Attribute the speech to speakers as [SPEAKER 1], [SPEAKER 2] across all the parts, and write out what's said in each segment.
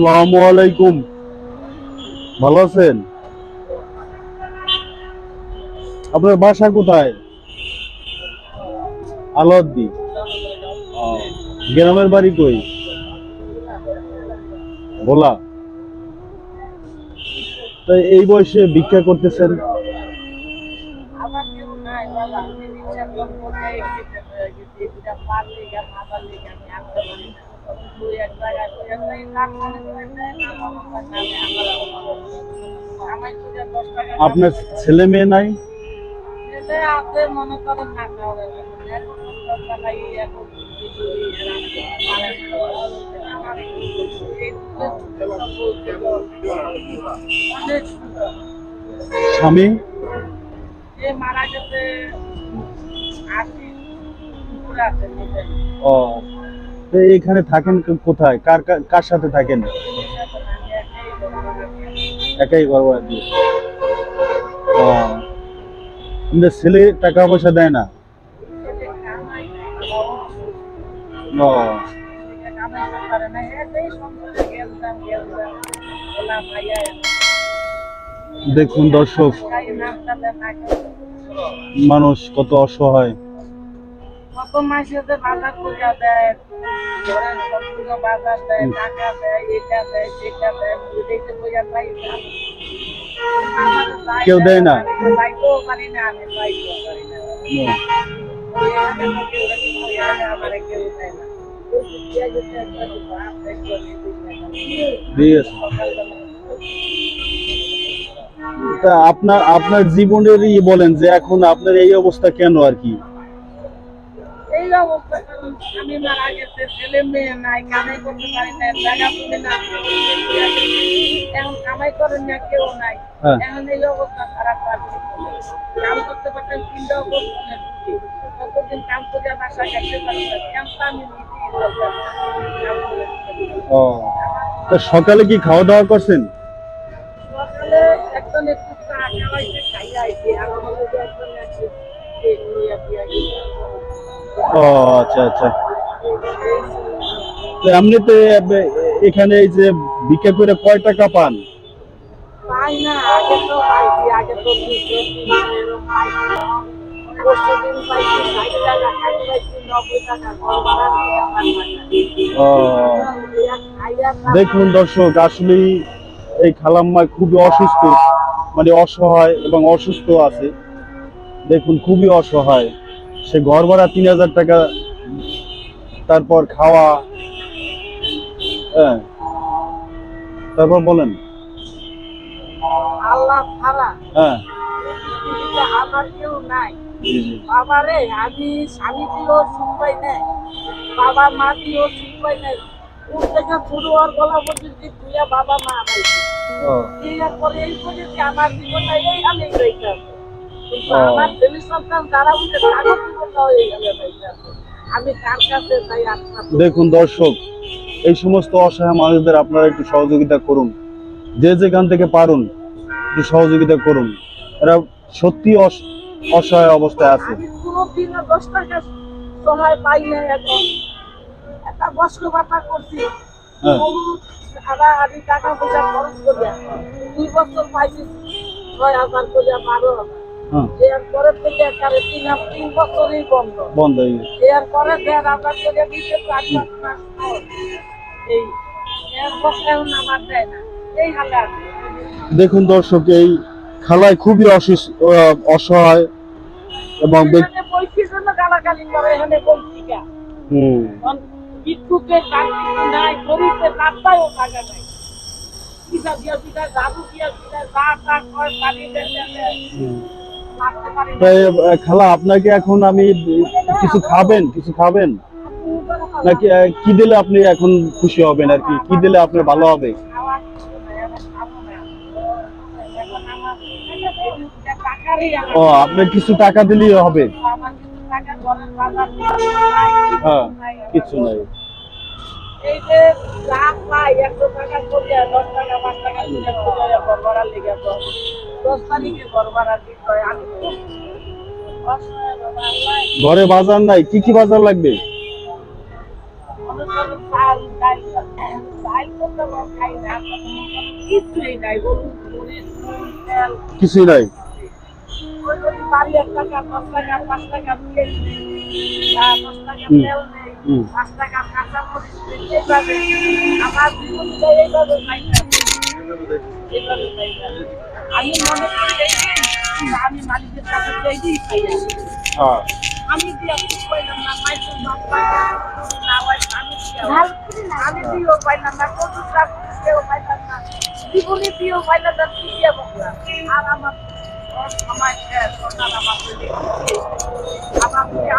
[SPEAKER 1] আসসালামু আলাইকুম। ভালো আছেন? আপনার বাসা কোথায়? আলাদ্দি গ্রামের বাড়ি কই? ভোলা। তো এই বয়সে ভিক্ষা করতেছেন?
[SPEAKER 2] আমার
[SPEAKER 1] আপনার ছেলে মেয়ে নাই? স্বামী?
[SPEAKER 2] মারা
[SPEAKER 1] ও। এখানে থাকেন কোথায়? কার কার- সাথে থাকেন? একাই দিয়ে। ও। আপনার ছেলে টাকা পয়সা দেয় না? দেখুন দর্শক, মানুষ কত অসহায়।
[SPEAKER 2] কত মাসে বাজার করে দেয় সবগুলো বাজার দেয় টাকা দেয় এটা দেয় সেটা দেয় দেখতে বোঝা পাই না।
[SPEAKER 1] কেউ দেয় না?
[SPEAKER 2] পাইতেও পারি আমি পাইতেও পারি আমারে কেউ দেয়
[SPEAKER 1] আপনার আপনার জীবনের ই বলেন যে এখন আপনার এই অবস্থা কেন আর কি?
[SPEAKER 2] অবস্থা কারণ আমি মারা গেছে ছেলে মেয়ে নাই কামাই করতে পারি না জায়গা তুমি না। এখন কামাই করেন না কেউ নাই।
[SPEAKER 1] হ্যাঁ।
[SPEAKER 2] এখন এই অবস্থা খারাপ লাগছে কাম করতে পারতেন চিন্তাও করতেন কতদিন কাম করে বাসা খাইতে পারতেন কেন আমি।
[SPEAKER 1] ও তা সকালে কি খাওয়া দাওয়া করছেন?
[SPEAKER 2] সকালে একজন একটু চা খাওয়াইছে খাইয়া আইছে আর আমাদের একজন আছে
[SPEAKER 1] ও আচ্ছা আচ্ছা। তো এমনিতে এখানে এই যে ভিক্ষা করে কয় টাকা পান? দেখুন দর্শক আসলে এই খালাম্মা খুবই অসুস্থ মানে অসহায় এবং অসুস্থ আছে। দেখুন খুবই অসহায়। সে ঘর ভাড়া তিন হাজার টাকা তারপর খাওয়া হ্যাঁ। তারপর বলেন।
[SPEAKER 2] আল্লাহ ছাড়া
[SPEAKER 1] হ্যাঁ।
[SPEAKER 2] আমার কেউ নাই। বাবারে আমি স্বামী দিয়েও সুখ পাই নাই। বাবা মা দিয়েও সুখ পাই নাই। ওর থেকে গলা পর্যন্ত বাবা মা এই পর্যন্ত আমার জীবনটা এই আমি। আমার ছেলে সন্তান উঠে হয়ে গেলে আমি কার কাছে তাই
[SPEAKER 1] দেখুন দর্শক এই সমস্ত অসহায় মানুষদের আপনারা একটু সহযোগিতা করুন। যে যেখান থেকে পারুন একটু সহযোগিতা করুন। এরা সত্যি অসহায় অবস্থায় আছে।
[SPEAKER 2] আমি টাকা পাই না এখন। একটা বস্ক বাতা করছি।
[SPEAKER 1] হ্যাঁ।
[SPEAKER 2] আধা আধি টাকা পয়সা খরচ দুই বছর পাইছি ছয় হাজার বারো হাজার
[SPEAKER 1] হ্যাঁ।
[SPEAKER 2] এর পরের থেকে একেবারে তিন তিন বছরই বন্ধ।
[SPEAKER 1] বন্ধ হয়ে গেছে।
[SPEAKER 2] এর পরে দেড় হাজার করে দিতে চার পাঁচ মাস পর এই এর পরে এখন আমার দেয় না। এই আছে
[SPEAKER 1] দেখুন দর্শক এই খালায় খুবই অসহায় এবং খালা আপনাকে এখন আমি কিছু খাবেন? কিছু খাবেন? নাকি কি দিলে আপনি এখন খুশি হবেন আর কি? কি দিলে আপনার ভালো হবে? ও আপনার কিছু টাকা দিলেই হবে? হ্যাঁ কিছু নাই।
[SPEAKER 2] এই যে লাভ পাই একশো টাকা করে দশ টাকা পাঁচ টাকা করে করে ঘর ভাড়া লেগে তো দশ তারিখে ঘর ভাড়া হয় আমি
[SPEAKER 1] ঘরে বাজার নাই কি কি বাজার লাগবে?
[SPEAKER 2] কিছুই নাই, বাড়ি এক টাকা, দশ টাকা, পাঁচ টাকা দশ টাকা আমি মনে করি আমি মালিকের কাছে না।
[SPEAKER 1] হ্যাঁ।
[SPEAKER 2] আমি দিয়া পাইলাম না পাইলাম না আমি দিও পাইলাম না কত টাকা দিও পাইলাম না। জীবনে দিও পাইলাম না কি দিয়া বকলাম আর আমার আমার আমার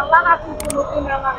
[SPEAKER 2] আল্লাহ না তুই কোনোদিন আমার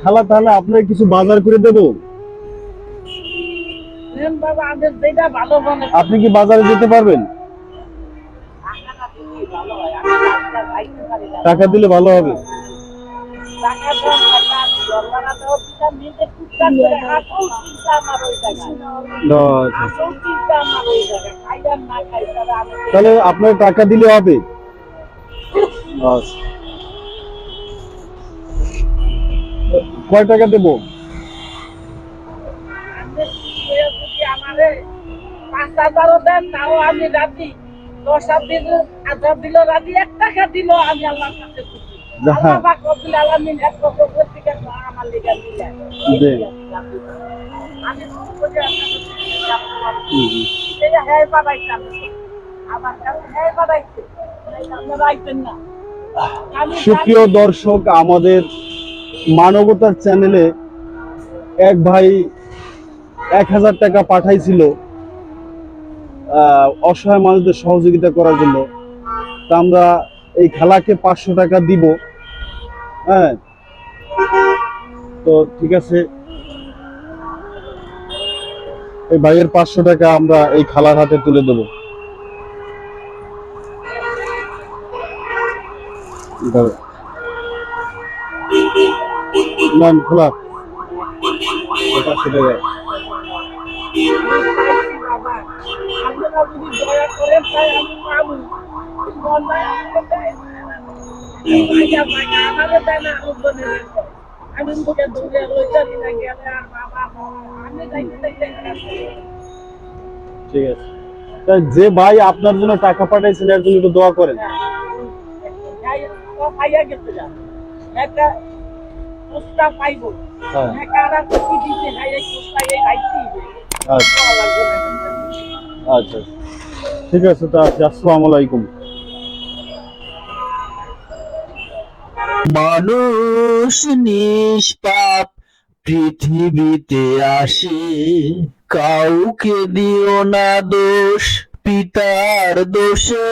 [SPEAKER 1] খালা তাহলে আপনার কিছু বাজার করে দেবো? আপনি কি বাজারে যেতে পারবেন?
[SPEAKER 2] টাকা
[SPEAKER 1] দিলে ভালো হবে।
[SPEAKER 2] তাহলে
[SPEAKER 1] আপনার টাকা দিলে হবে। কয় টাকা দেবো
[SPEAKER 2] পাঁচ হাজারও দেন তাও আমি রাজি দশ হাজার দিল রাজি এক টাকা দিল আমি আল্লাহর কাছে
[SPEAKER 1] সুপ্রিয় দর্শক আমাদের মানবতার চ্যানেলে এক ভাই এক হাজার টাকা পাঠাইছিল আহ, অসহায় মানুষদের সহযোগিতা করার জন্য। তা আমরা এই খেলাকে পাঁচশো টাকা দিব। হ্যাঁ? তো ঠিক আছে। এই ভাইয়ের পাঁচশো টাকা আমরা এই খালার হাতে তুলে দেবো। খোলা
[SPEAKER 2] আমি পাবো বন্যায় আমাকে দেয় ভাইয়া ভাইয়া আমাকে দেয় না উদ্বোধনে আমি মুখে দৌড়ে লইতারি না গেলে আর বাবা আমি যাইতে যাইতে
[SPEAKER 1] ঠিক আছে। যে ভাই আপনার জন্য টাকা পাঠাইছেন, এর জন্য একটু দোয়া করেন। হ্যাঁ।
[SPEAKER 2] কারা
[SPEAKER 1] আচ্ছা। আচ্ছা। ঠিক আছে, তা আসসালামু আলাইকুম।
[SPEAKER 3] মানুষ নিষ্পাপ, পৃথিবীতে আসে, কাউকে দিও না দোষ, পিতার দোষে।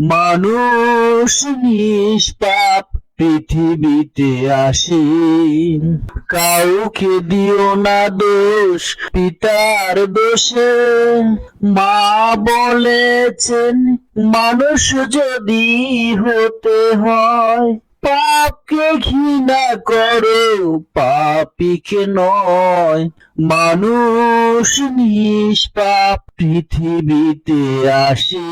[SPEAKER 3] মানুষ নিষ্পাপ, পৃথিবীতে আসে, কাউকে দিও না দোষ, পিতার দোষে। মা বলেছেন, মানুষ যদি হতে হয় পাপকে ঘৃণা করো পাপিকে নয় মানুষ নিষ্পাপ পৃথিবীতে আসে।